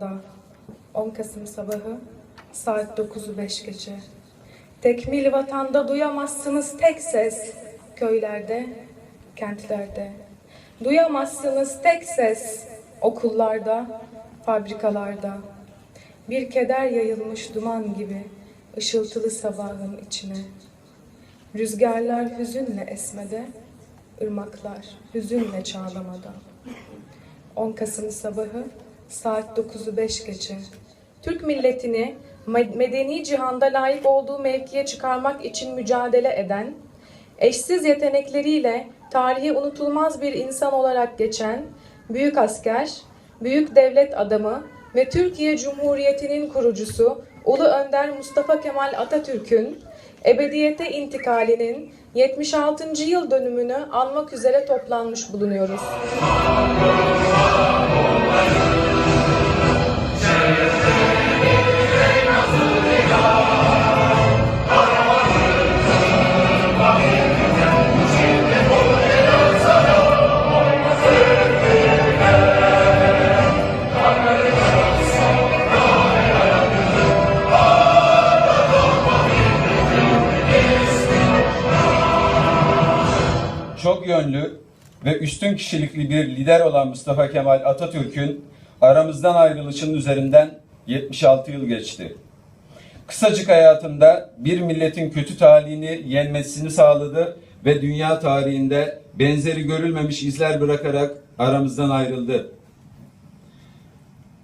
Da 10 Kasım sabahı saat 9'u 5 geçe. Tekmil vatanda duyamazsınız tek ses köylerde, kentlerde. Duyamazsınız tek ses okullarda, fabrikalarda. Bir keder yayılmış duman gibi ışıltılı sabahın içine. Rüzgarlar hüzünle esmede, ırmaklar hüzünle çağlamada. 10 Kasım sabahı saat 9'u 5 geçe. Türk milletini me- medeni cihanda layık olduğu mevkiye çıkarmak için mücadele eden, eşsiz yetenekleriyle tarihi unutulmaz bir insan olarak geçen büyük asker, büyük devlet adamı ve Türkiye Cumhuriyeti'nin kurucusu Ulu Önder Mustafa Kemal Atatürk'ün ebediyete intikalinin 76. yıl dönümünü anmak üzere toplanmış bulunuyoruz. Üstün kişilikli bir lider olan Mustafa Kemal Atatürk'ün aramızdan ayrılışının üzerinden 76 yıl geçti. Kısacık hayatında bir milletin kötü talihini yenmesini sağladı ve dünya tarihinde benzeri görülmemiş izler bırakarak aramızdan ayrıldı.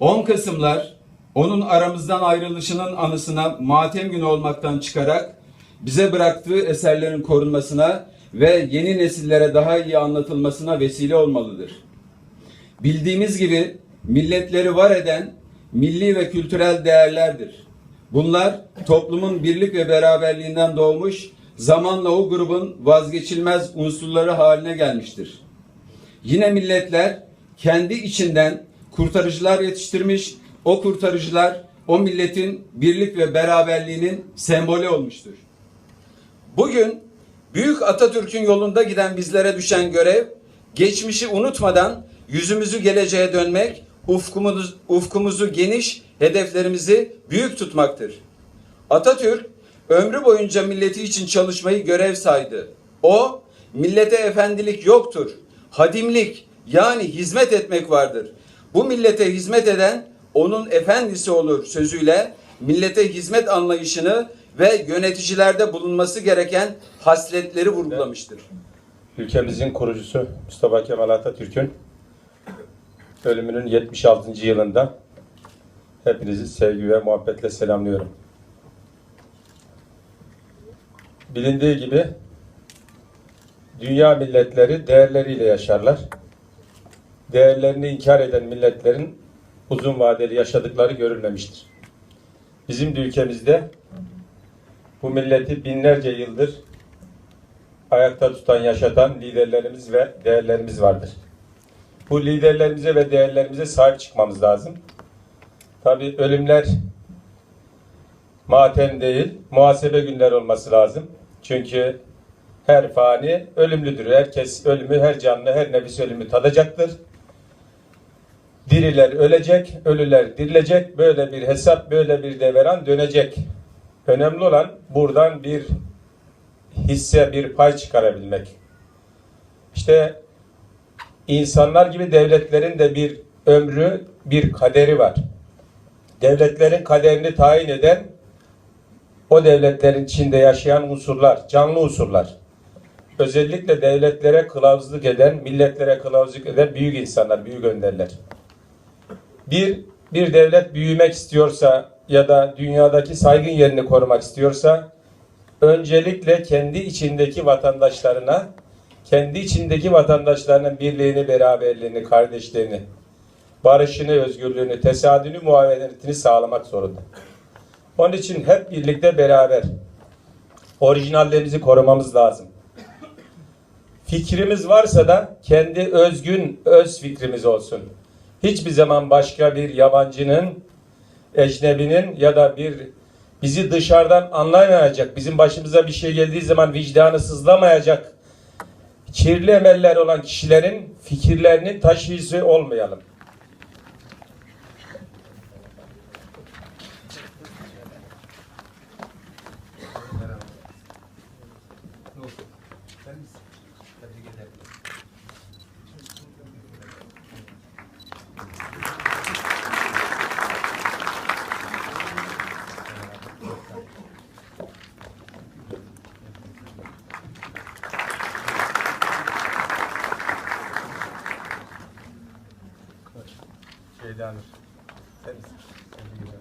10 Kasımlar onun aramızdan ayrılışının anısına matem günü olmaktan çıkarak bize bıraktığı eserlerin korunmasına ve yeni nesillere daha iyi anlatılmasına vesile olmalıdır. Bildiğimiz gibi milletleri var eden milli ve kültürel değerlerdir. Bunlar toplumun birlik ve beraberliğinden doğmuş, zamanla o grubun vazgeçilmez unsurları haline gelmiştir. Yine milletler kendi içinden kurtarıcılar yetiştirmiş, o kurtarıcılar o milletin birlik ve beraberliğinin sembolü olmuştur. Bugün Büyük Atatürk'ün yolunda giden bizlere düşen görev, geçmişi unutmadan yüzümüzü geleceğe dönmek, ufkumuz, ufkumuzu geniş, hedeflerimizi büyük tutmaktır. Atatürk ömrü boyunca milleti için çalışmayı görev saydı. O, millete efendilik yoktur, hadimlik yani hizmet etmek vardır. Bu millete hizmet eden onun efendisi olur sözüyle millete hizmet anlayışını ve yöneticilerde bulunması gereken hasletleri vurgulamıştır. Ülkemizin kurucusu Mustafa Kemal Atatürk'ün ölümünün 76. yılında hepinizi sevgi ve muhabbetle selamlıyorum. Bilindiği gibi dünya milletleri değerleriyle yaşarlar. Değerlerini inkar eden milletlerin uzun vadeli yaşadıkları görülmemiştir. Bizim de ülkemizde bu milleti binlerce yıldır ayakta tutan, yaşatan liderlerimiz ve değerlerimiz vardır. Bu liderlerimize ve değerlerimize sahip çıkmamız lazım. Tabi ölümler matem değil, muhasebe günler olması lazım. Çünkü her fani ölümlüdür. Herkes ölümü, her canlı, her nefis ölümü tadacaktır. Diriler ölecek, ölüler dirilecek. Böyle bir hesap, böyle bir deveran dönecek. Önemli olan buradan bir hisse, bir pay çıkarabilmek. İşte insanlar gibi devletlerin de bir ömrü, bir kaderi var. Devletlerin kaderini tayin eden o devletlerin içinde yaşayan unsurlar, canlı unsurlar. Özellikle devletlere kılavuzluk eden, milletlere kılavuzluk eden büyük insanlar, büyük önderler. Bir, bir devlet büyümek istiyorsa ya da dünyadaki saygın yerini korumak istiyorsa öncelikle kendi içindeki vatandaşlarına, kendi içindeki vatandaşlarının birliğini, beraberliğini, kardeşliğini, barışını, özgürlüğünü, tesadüğünü, muavenetini sağlamak zorunda. Onun için hep birlikte beraber orijinallerimizi korumamız lazım. Fikrimiz varsa da kendi özgün, öz fikrimiz olsun. Hiçbir zaman başka bir yabancının, ecnebinin ya da bir bizi dışarıdan anlamayacak, bizim başımıza bir şey geldiği zaman vicdanı sızlamayacak kirli emeller olan kişilerin fikirlerinin taşıyıcısı olmayalım. Thank you.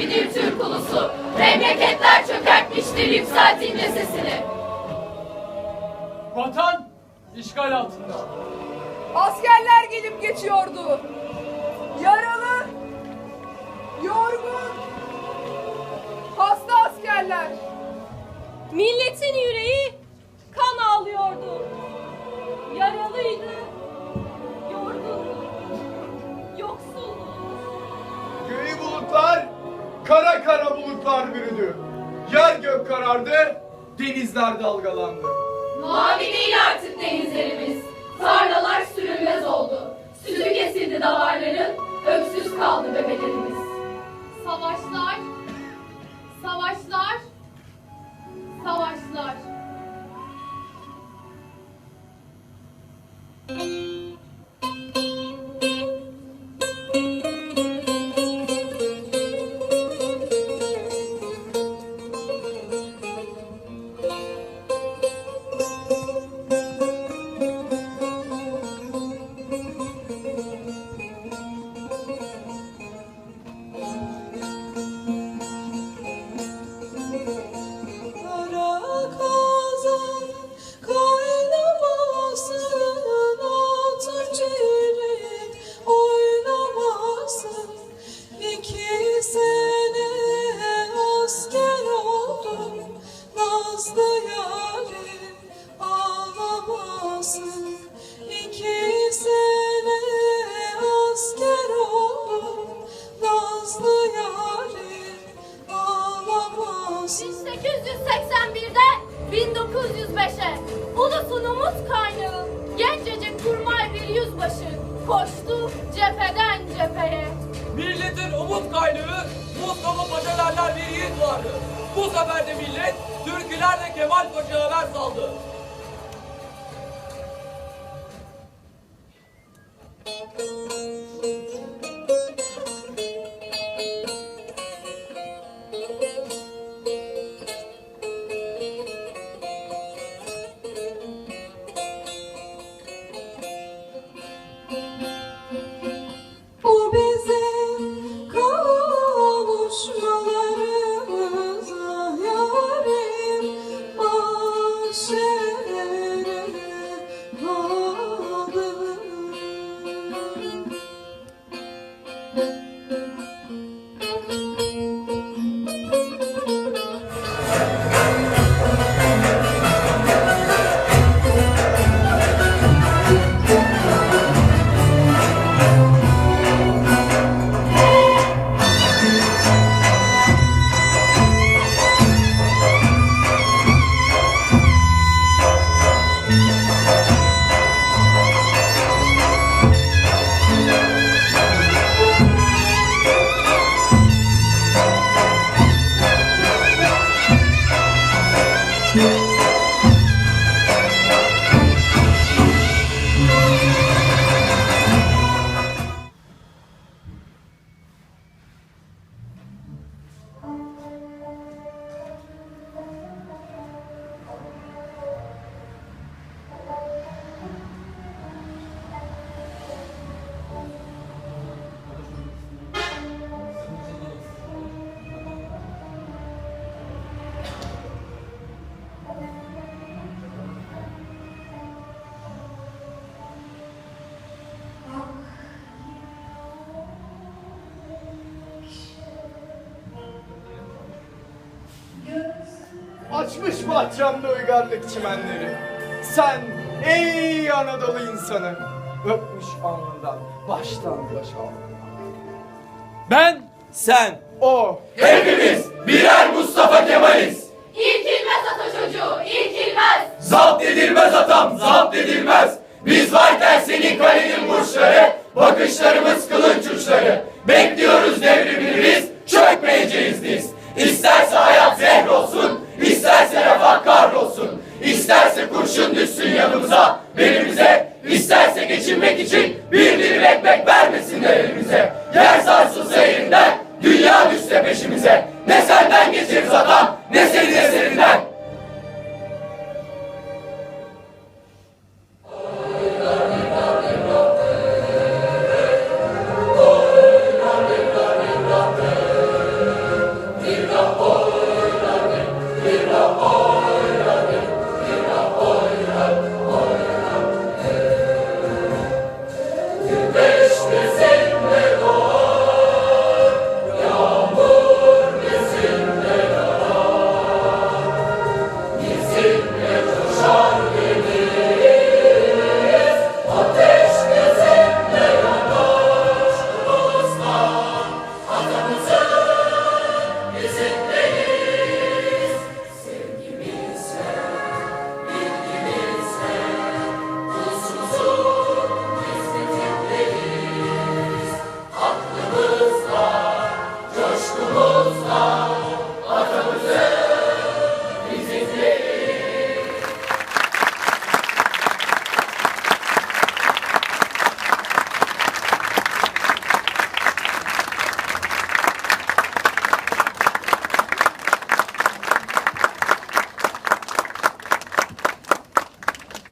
Gibidir Türk ulusu. Memleketler çökertmiştir yükseltince sesini. Vatan işgal altında. Askerler gelip geçiyordu. Yaralı, yorgun, hasta askerler. Milletin yüreği kara kara bulutlar bürüdü. Yer gök karardı, denizler dalgalandı. Mavi değil artık denizlerimiz. Tarlalar sürülmez oldu. Sütü kesildi davarların, öksüz kaldı bebelerimiz. Savaşlar, savaşlar, savaşlar. 1905'e ulusun umut kaynağı. Gencecik kurmay bir yüzbaşı. Koştu cepheden cepheye. Milletin umut kaynağı Mustafa Paşa derler bir yiğit vardı. Bu sefer de millet türkülerle Kemal Paşa'ya haber saldı. Açmış bahçemde uygarlık çimenleri. Sen ey Anadolu insanı, öpmüş alnından, baştan başa. Ben, sen. O. Hepimiz birer Mustafa Kemaliz. İrkilmez Atatürk'ü, irkilmez. Zapt edilmez atam, zapt edilmez. Biz varken senin kalenin burçları, bakışlarımız kılınç uçları. Bekliyoruz devrimini biz, çökmeyeceğiz biz. İsterse hayat zehr olsun, isterse refah kahrolsun. İsterse